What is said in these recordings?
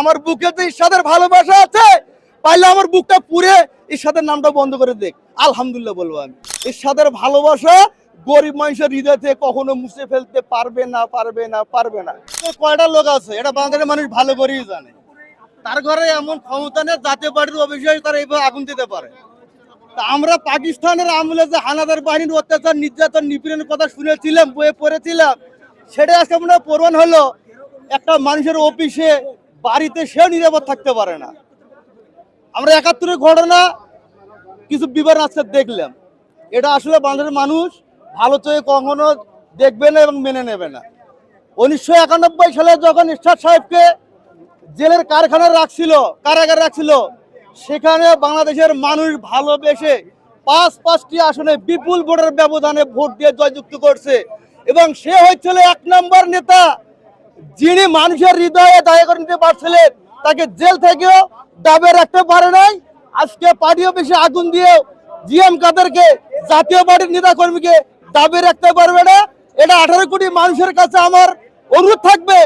আমার বুকে যে ঈশ্বরের ভালোবাসা আছে পাইলে আমার বুকটা পুরে ঈশ্বরের নামটা বন্ধ করে দেখ আলহামদুলিল্লাহ বলব আমি। ঈশ্বরের ভালোবাসা গরিব মানুষের হৃদয় থেকে কখনো মুছে ফেলতে পারবে না পারবে না পারবে না। তো কয়টা লোক আছে? এটা বাংলাদেশের মানুষ ভালো করেই জানে। তার ঘরে এমন ক্ষমতা নেই, জাতীয় পার্টির অভিষেক তারা এইভাবে আগুন দিতে পারে। তা আমরা পাকিস্তানের আমলে যে হানাদার বাহিনীর অত্যাচার, নির্যাতন, নিপীড়নের কথা শুনেছিলাম, বইয়ে পড়েছিলাম সেটা আজকে মনে প্রমাণ হলো, একটা মানুষের অফিসে বাড়িতে সেও নিরাপদ থাকতে পারে না। আমরা একাত্তরের ঘটনা কিছু বিবরণ আজকে দেখলাম। এটা আসলে বাংলাদেশের মানুষ ভালো চোখে কখনো দেখবে না এবং মেনে নেবে না। উনিশশো একানব্বই সালে যখন ইরশাদ সাহেবকে জেলের কারখানায় রাখছিল, কারাগার রাখছিল, সেখানে বাংলাদেশের মানুষ ভালোবেসে পাঁচ পাঁচটি আসনে বিপুল ভোটের ব্যবধানে ভোট দিয়ে জয়যুক্ত করছে। এবং সে হয়েছিল এক নম্বর নেতা যিনি মানুষের হৃদয়ে দায় করে নিতে পারছিলেন তাকে জেল থেকেও দাবে রাখতে পারে নাই। আজকে পার্টি অফিসে আগুন দিয়ে জিএম কাদেরকে জাতীয় পার্টির নেতা কর্মীকে দাবি রাখতে পারবে না। এটা আঠারো কোটি মানুষের কাছে আমার অনুরোধ থাকবে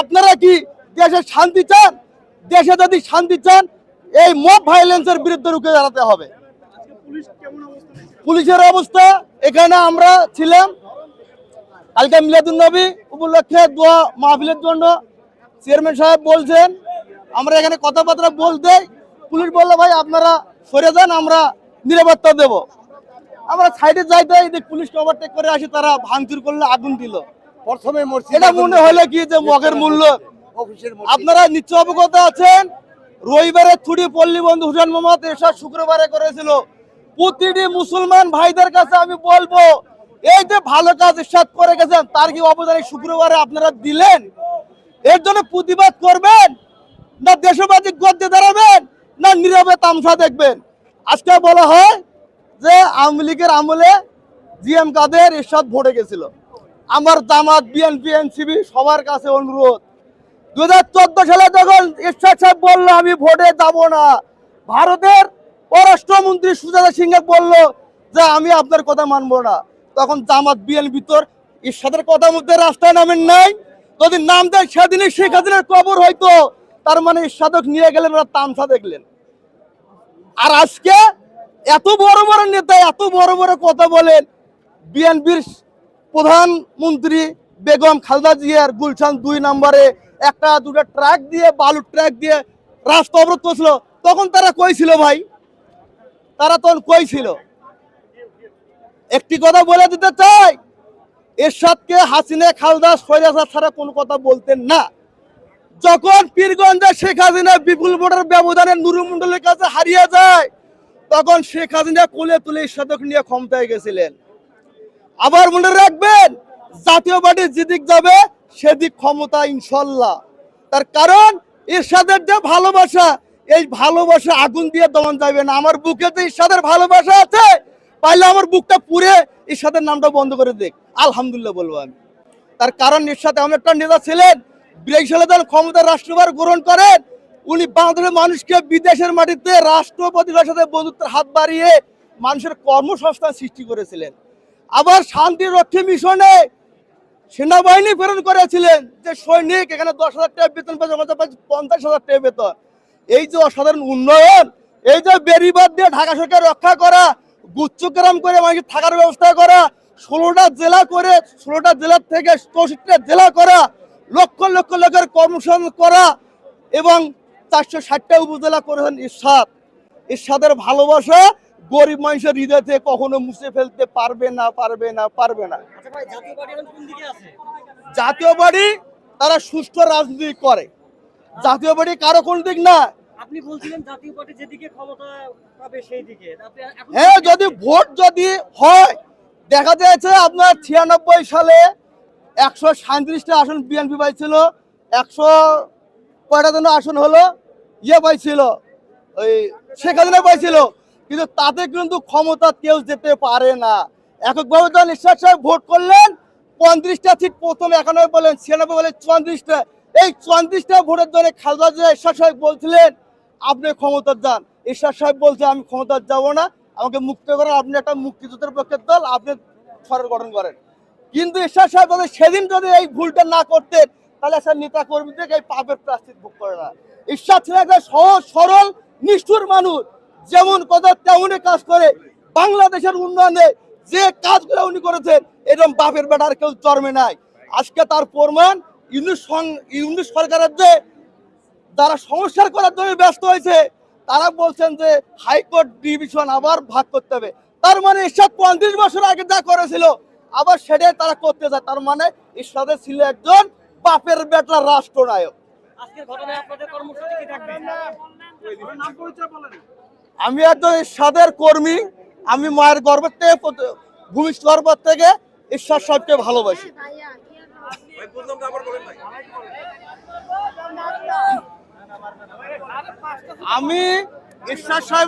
আপনারা কি দেশে শান্তি চান? দেশে যদি শান্তি চান এই মব ভাইলেন্সের বিরুদ্ধে রুখে দাঁড়াতে হবে। পুলিশের অবস্থা এখানে আমরা ছিলাম কালকে মিলাদুল নবী উপলক্ষে দোয়া মাহফিলের জন্য চেয়ারম্যান সাহেব বলছেন আমরা এখানে কথাবার্তা বলতে পুলিশ বলল ভাই আপনারা সরে যান আমরা নিরাপত্তা দেব। আমরা সাইডে যাইতে এদিক পুলিশকে ওভারটেক করে আসি তারা ভাঙচুর করলে আগুন দিল। প্রথমে এটা মনে হলে কি যে মগের মূল্য? অফিসের আপনারা নিশ্চয় অবগত আছেন রবিবারে ছুটি পল্লী বন্ধু হুসেন মোহাম্মদ এরশাদ শুক্রবারে করেছিল। প্রতিটি মুসলমান ভাইদের কাছে আমি বলব এই যে ভালো কাজ ইরশাদ করে গেছেন, তার কি অবদান শুক্রবারে আপনারা দিলেন? এর জন্য প্রতিবাদ করবেন? না দেশবাদী গদ্যে দাঁড়াবেন? না নীরবে তামসা দেখবেন? আজকে বলা হয় যে আওয়ামী লীগের আমলে জিএম কাদের ইরশাদ ভোটে গেছিল। আমার জামাত, বিএনপি এনসিবি সবার কাছে অনুরোধ। দু চোদ্দ সালে যখন ইরশাদ সাহেব বলল, আমি ভোটে যাব না। ভারতের পররাষ্ট্রমন্ত্রী সুজাতা সিংহে বলল যে, আমি আপনার কথা মানবো না। তখন জামাত, বিএনপি তোর ইরশাদের কথা মধ্যে রাস্তায় নামেন নাই। যদি নাম দেয় সেদিনই শেখ হাসিনার কবর হয়তো। তার মানে ইরশাদক নিয়ে গেলেন, ওরা তামসা দেখলেন। আর আজকে এত বড় বড় নেতা, এত বড় বড় কথা বলেন। বিএনপির প্রধানমন্ত্রী বেগম খালদা জিয়ার গুলশান দুই নম্বরে একটা, দুটো ট্রাক দিয়ে, বালুর ট্রাক দিয়ে রাস্তা অবরোধ করছিল। তখন তারা কই ছিল ভাই? তারা তখন কই ছিল? একটি কথা বলে দিতে চাই, এরশাদকে হাসিনা, খালদা সৈরাসা ছাড়া কোনো কথা বলতেন না। যখন পীরগঞ্জে শেখ হাসিনা বিপুল ভোটের ব্যবধানে নুরুমন্ডলের কাছে হারিয়ে যায়, তখন শেখ হাসিনা কোলে তুলে ইরশাদক নিয়ে ক্ষমতায় গেছিলেন। আবার মনে রাখবেন, জাতীয় পার্টি যেদিক যাবে, সেদিক ক্ষমতা ইনশাল্লাহ। তার কারণ ইরশাদের যে ভালোবাসা, এই ভালোবাসা আগুন দিয়ে দমন যাবে না। আমার বুকে যে ইরশাদের ভালোবাসা আছে পাইলে আমার বুকটা পুরে ইরশাদের নামটা বন্ধ করে দেখ আলহামদুলিল্লাহ বলব আমি। তার কারণ ইরশাদ এমন একটা নেতা ছিলেন, বিরাশি সালে যখন ক্ষমতা রাষ্ট্রভার গ্রহণ করেন। উনি বাংলাদেশের মানুষকে বিদেশের মাটিতে রাষ্ট্রপতির সাথে বন্ধুত্বের হাত বাড়িয়ে মানুষের কর্মসংস্থান সৃষ্টি করেছিলেন। আবার শান্তি রক্ষী মিশনে সেনাবাহিনী প্রেরণ করেছিলেন যে সৈনিক, এখানে দশ হাজার টাকা বেতন পাচ্ছে পঞ্চাশ হাজার টাকা বেতন। এই যে অসাধারণ উন্নয়ন, এই যে বেরিবাদ দিয়ে ঢাকা সরকার রক্ষা করা গুচ্ছগ্রাম করে মানুষের থাকার ব্যবস্থা করা ষোলোটা জেলা করে ষোলোটা জেলার থেকে চৌষট্টিটা জেলা করা লক্ষ লক্ষ লোকের কর্মসংস্থান করা এবং চারশো ষাটটা উপজেলা করেছেন ইরশাদ। ইরশাদের ভালোবাসা গরিব মানুষের হৃদয় থেকে কখনো মুছে ফেলতে পারবে না পারবে না পারবে না। আচ্ছা জাতীয় পার্টি তারা সুষ্ঠু রাজনীতি করে। জাতীয় পার্টি কারও কোন দিক না আপনি বলছিলেন জাতীয় পার্টি যেদিকে ক্ষমতা পাবে সেই দিকে হ্যাঁ যদি ভোট যদি হয় দেখা যাচ্ছে আপনার ছিয়ানব্বই সালে একশো সাঁত্রিশটা আসন বিএনপি পাইছিল একশো কয়টা যেন আসন হলো ইয়ে পাইছিল ওই শেখ হাসিনা পাইছিল। কিন্তু তাতে কিন্তু ক্ষমতা কেউ যেতে পারে না। এককভাবে যখন ঈশ্বর সাহেব ভোট করলেন পঁয়ত্রিশটা সিট প্রথম একানব্বই বলেন ছিয়ানব্বই বলেন চুয়াত্রিশটা এই চুয়াত্রিশটা ভোটের জন্য খালেদা জিয়া ঈশ্বর সাহেব বলছিলেন আপনি ক্ষমতা যান। ঈশ্বর সাহেব বলছে, আমি ক্ষমতা যাব না। আমাকে মুক্ত করেন। আপনি একটা মুক্তিযুদ্ধের পক্ষের দল। আপনি সরকার গঠন করেন। কিন্তু ঈশ্বর সাহেব বলে সেদিন যদি এই ভুলটা না করতেন, তাহলে সে নেতা কর্মীদের এই পাপের প্রাস্তিক ভোগ করে না। ঈশ্বর ছিল একটা সহজ, সরল, নিষ্ঠুর মানুষ। যেমন কথা তেমনই কাজ করে। বাংলাদেশের উন্নয়নে যে কাজগুলো উনি করেছেন, এরকম বাপের বেটার কেউ চর্মে নাই। আজকে তার প্রমাণ ইউনিশ ইউনিশ সরকারের যে যারা সংস্কার করার জন্য ব্যস্ত হয়েছে তারা বলছেন যে হাইকোর্ট ডিভিশন আবার ভাগ করতে হবে। তার মানে ঈশ্বর পঁয়ত্রিশ বছর আগে যা করেছিল আবার সেটাই তারা করতে চায়। তার মানে ঈশ্বরের ছিল একজন বাপের বেটা রাষ্ট্রনায়ক। আজকের ঘটনায় আপনাদের কর্মসূচি কি থাকবে? আমি একজন ঈশ্বরের কর্মী আমি মায়ের গর্ভ থেকে ভূমিষ্ঠ গর্ভ থেকে ঈশ্বর সবকে ভালোবাসি। আমি ঈশ্বর সাহেব